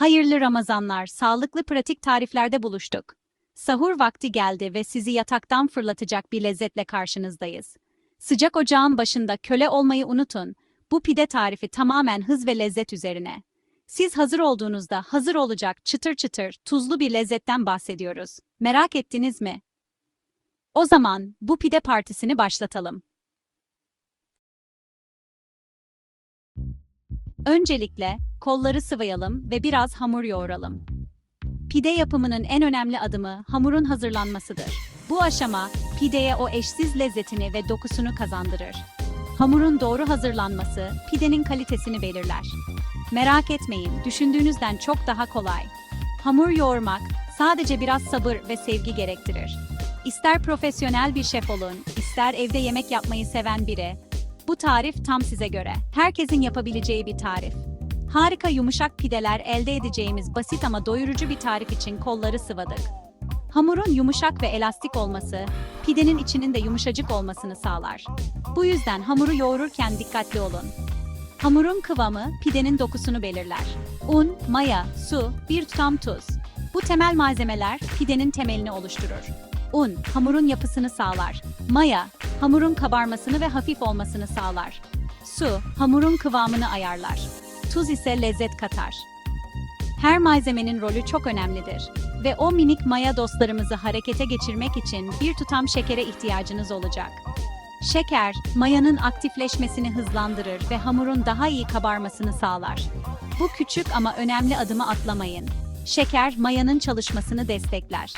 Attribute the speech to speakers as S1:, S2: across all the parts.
S1: Hayırlı Ramazanlar, sağlıklı pratik tariflerde buluştuk. Sahur vakti geldi ve sizi yataktan fırlatacak bir lezzetle karşınızdayız. Sıcak ocağın başında köle olmayı unutun. Bu pide tarifi tamamen hız ve lezzet üzerine. Siz hazır olduğunuzda hazır olacak çıtır çıtır, tuzlu bir lezzetten bahsediyoruz. Merak ettiniz mi? O zaman bu pide partisini başlatalım. Öncelikle kolları sıvayalım ve biraz hamur yoğuralım. Pide yapımının en önemli adımı hamurun hazırlanmasıdır. Bu aşama pideye o eşsiz lezzetini ve dokusunu kazandırır. Hamurun doğru hazırlanması pidenin kalitesini belirler. Merak etmeyin, düşündüğünüzden çok daha kolay. Hamur yoğurmak sadece biraz sabır ve sevgi gerektirir. İster profesyonel bir şef olun, ister evde yemek yapmayı seven biri, bu tarif tam size göre. Herkesin yapabileceği bir tarif. Harika yumuşak pideler elde edeceğimiz basit ama doyurucu bir tarif için kolları sıvadık. Hamurun yumuşak ve elastik olması, pidenin içinin de yumuşacık olmasını sağlar. Bu yüzden hamuru yoğururken dikkatli olun. Hamurun kıvamı pidenin dokusunu belirler. Un, maya, su, bir tutam tuz. Bu temel malzemeler pidenin temelini oluşturur. Un, hamurun yapısını sağlar. Maya, hamurun kabarmasını ve hafif olmasını sağlar. Su, hamurun kıvamını ayarlar. Tuz ise lezzet katar. Her malzemenin rolü çok önemlidir ve o minik maya dostlarımızı harekete geçirmek için bir tutam şekere ihtiyacınız olacak. Şeker, mayanın aktifleşmesini hızlandırır ve hamurun daha iyi kabarmasını sağlar. Bu küçük ama önemli adımı atlamayın. Şeker, mayanın çalışmasını destekler.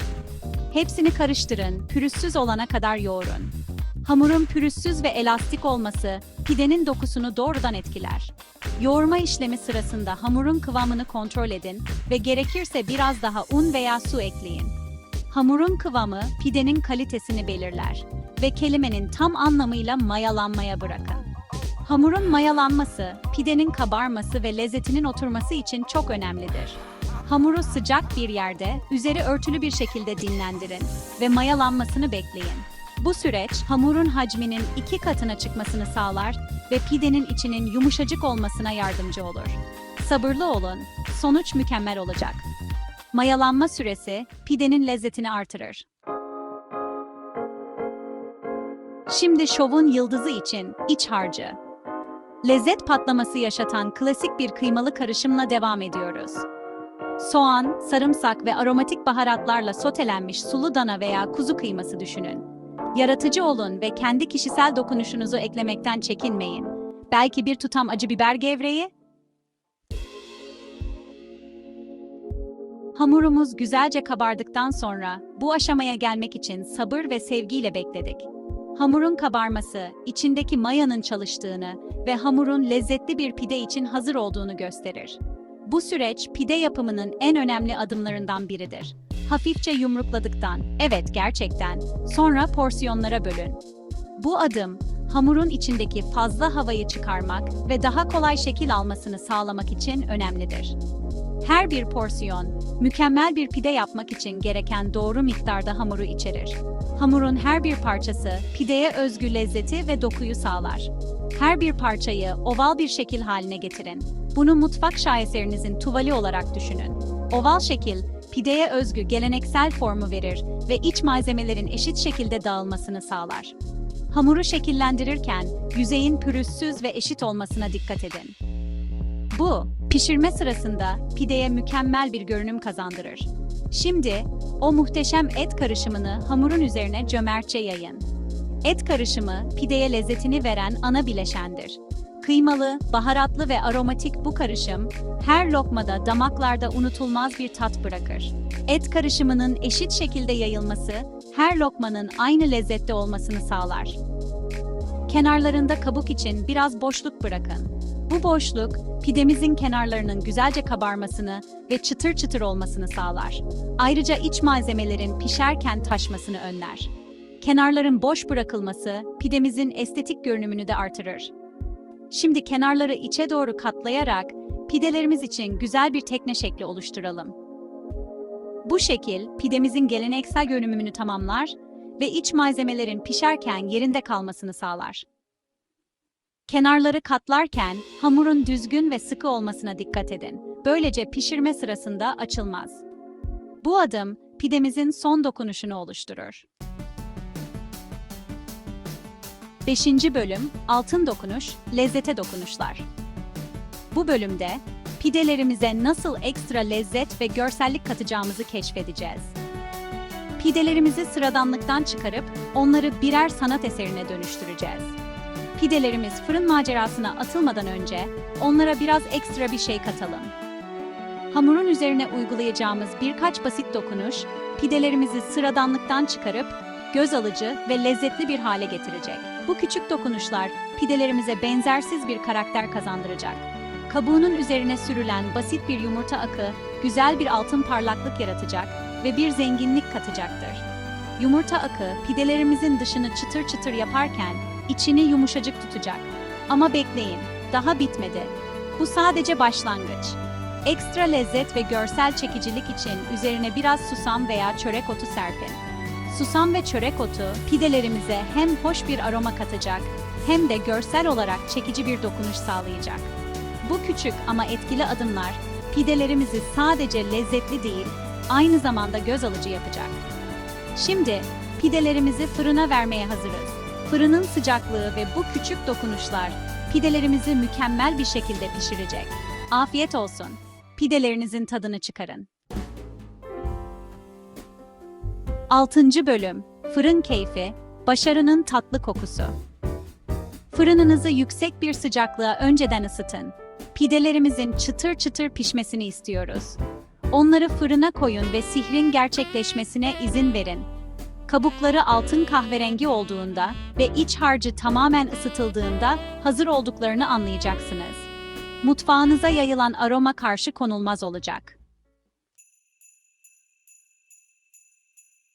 S1: Hepsini karıştırın, pürüzsüz olana kadar yoğurun. Hamurun pürüzsüz ve elastik olması pidenin dokusunu doğrudan etkiler. Yoğurma işlemi sırasında hamurun kıvamını kontrol edin ve gerekirse biraz daha un veya su ekleyin. Hamurun kıvamı pidenin kalitesini belirler ve kelimenin tam anlamıyla mayalanmaya bırakın. Hamurun mayalanması, pidenin kabarması ve lezzetinin oturması için çok önemlidir. Hamuru sıcak bir yerde, üzeri örtülü bir şekilde dinlendirin ve mayalanmasını bekleyin. Bu süreç hamurun hacminin iki katına çıkmasını sağlar ve pidenin içinin yumuşacık olmasına yardımcı olur. Sabırlı olun, sonuç mükemmel olacak. Mayalanma süresi pidenin lezzetini artırır. Şimdi şovun yıldızı için iç harcı. Lezzet patlaması yaşatan klasik bir kıymalı karışımla devam ediyoruz. Soğan, sarımsak ve aromatik baharatlarla sotelenmiş sulu dana veya kuzu kıyması düşünün. Yaratıcı olun ve kendi kişisel dokunuşunuzu eklemekten çekinmeyin. Belki bir tutam acı biber gevreği? Hamurumuz güzelce kabardıktan sonra bu aşamaya gelmek için sabır ve sevgiyle bekledik. Hamurun kabarması, içindeki mayanın çalıştığını ve hamurun lezzetli bir pide için hazır olduğunu gösterir. Bu süreç pide yapımının en önemli adımlarından biridir. Hafifçe yumrukladıktan, evet gerçekten, sonra porsiyonlara bölün. Bu adım, hamurun içindeki fazla havayı çıkarmak ve daha kolay şekil almasını sağlamak için önemlidir. Her bir porsiyon, mükemmel bir pide yapmak için gereken doğru miktarda hamuru içerir. Hamurun her bir parçası pideye özgü lezzeti ve dokuyu sağlar. Her bir parçayı oval bir şekil haline getirin. Bunu mutfak şaheserinizin tuvali olarak düşünün. Oval şekil, pideye özgü geleneksel formu verir ve iç malzemelerin eşit şekilde dağılmasını sağlar. Hamuru şekillendirirken yüzeyin pürüzsüz ve eşit olmasına dikkat edin. Bu, pişirme sırasında pideye mükemmel bir görünüm kazandırır. Şimdi, o muhteşem et karışımını hamurun üzerine cömertçe yayın. Et karışımı, pideye lezzetini veren ana bileşendir. Kıymalı, baharatlı ve aromatik bu karışım, her lokmada damaklarda unutulmaz bir tat bırakır. Et karışımının eşit şekilde yayılması, her lokmanın aynı lezzette olmasını sağlar. Kenarlarında kabuk için biraz boşluk bırakın. Bu boşluk, pidemizin kenarlarının güzelce kabarmasını ve çıtır çıtır olmasını sağlar. Ayrıca iç malzemelerin pişerken taşmasını önler. Kenarların boş bırakılması, pidemizin estetik görünümünü de artırır. Şimdi kenarları içe doğru katlayarak pidelerimiz için güzel bir tekne şekli oluşturalım. Bu şekil pidemizin geleneksel görünümünü tamamlar ve iç malzemelerin pişerken yerinde kalmasını sağlar. Kenarları katlarken hamurun düzgün ve sıkı olmasına dikkat edin. Böylece pişirme sırasında açılmaz. Bu adım pidemizin son dokunuşunu oluşturur. 5. bölüm Altın dokunuş, lezzete dokunuşlar. Bu bölümde pidelerimize nasıl ekstra lezzet ve görsellik katacağımızı keşfedeceğiz. Pidelerimizi sıradanlıktan çıkarıp onları birer sanat eserine dönüştüreceğiz. Pidelerimiz fırın macerasına atılmadan önce onlara biraz ekstra bir şey katalım. Hamurun üzerine uygulayacağımız birkaç basit dokunuş, pidelerimizi sıradanlıktan çıkarıp göz alıcı ve lezzetli bir hale getirecek. Bu küçük dokunuşlar pidelerimize benzersiz bir karakter kazandıracak. Kabuğunun üzerine sürülen basit bir yumurta akı, güzel bir altın parlaklık yaratacak ve bir zenginlik katacaktır. Yumurta akı pidelerimizin dışını çıtır çıtır yaparken içini yumuşacık tutacak. Ama bekleyin, daha bitmedi. Bu sadece başlangıç. Ekstra lezzet ve görsel çekicilik için üzerine biraz susam veya çörek otu serpin. Susam ve çörek otu pidelerimize hem hoş bir aroma katacak hem de görsel olarak çekici bir dokunuş sağlayacak. Bu küçük ama etkili adımlar pidelerimizi sadece lezzetli değil, aynı zamanda göz alıcı yapacak. Şimdi pidelerimizi fırına vermeye hazırız. Fırının sıcaklığı ve bu küçük dokunuşlar pidelerimizi mükemmel bir şekilde pişirecek. Afiyet olsun. Pidelerinizin tadını çıkarın. 6. bölüm Fırın keyfi, başarının tatlı kokusu. Fırınınızı yüksek bir sıcaklığa önceden ısıtın. Pidelerimizin çıtır çıtır pişmesini istiyoruz. Onları fırına koyun ve sihrin gerçekleşmesine izin verin. Kabukları altın kahverengi olduğunda ve iç harcı tamamen ısıtıldığında hazır olduklarını anlayacaksınız. Mutfağınıza yayılan aroma karşı konulmaz olacak.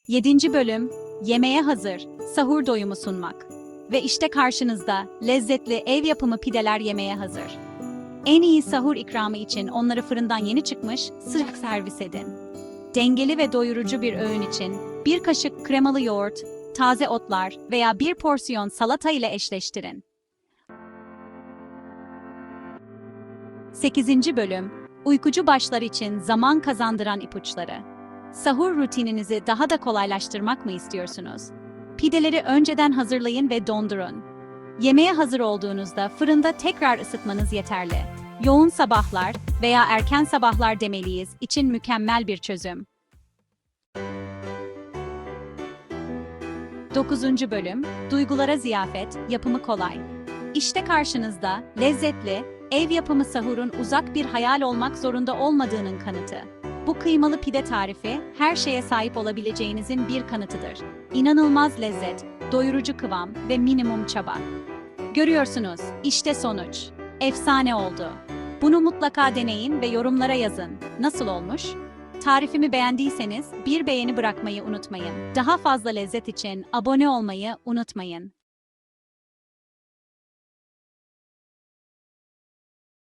S1: 7. bölüm Yemeğe hazır, sahur doyumu sunmak. Ve işte karşınızda lezzetli ev yapımı pideler yemeğe hazır. En iyi sahur ikramı için onları fırından yeni çıkmış sıcak servis edin. Dengeli ve doyurucu bir öğün için bir kaşık kremalı yoğurt, taze otlar veya bir porsiyon salata ile eşleştirin. 8. bölüm Uykucu başlar için zaman kazandıran ipuçları. Sahur rutininizi daha da kolaylaştırmak mı istiyorsunuz? Pideleri önceden hazırlayın ve dondurun. Yemeğe hazır olduğunuzda fırında tekrar ısıtmanız yeterli. Yoğun sabahlar veya erken sabahlar demeliyiz için mükemmel bir çözüm. 9. bölüm Duygulara ziyafet, yapımı kolay. İşte karşınızda lezzetli, ev yapımı sahurun uzak bir hayal olmak zorunda olmadığının kanıtı. Bu kıymalı pide tarifi her şeye sahip olabileceğinizin bir kanıtıdır. İnanılmaz lezzet, doyurucu kıvam ve minimum çaba. Görüyorsunuz, işte sonuç. Efsane oldu. Bunu mutlaka deneyin ve yorumlara yazın. Nasıl olmuş? Tarifimi beğendiyseniz bir beğeni bırakmayı unutmayın. Daha fazla lezzet için abone olmayı unutmayın.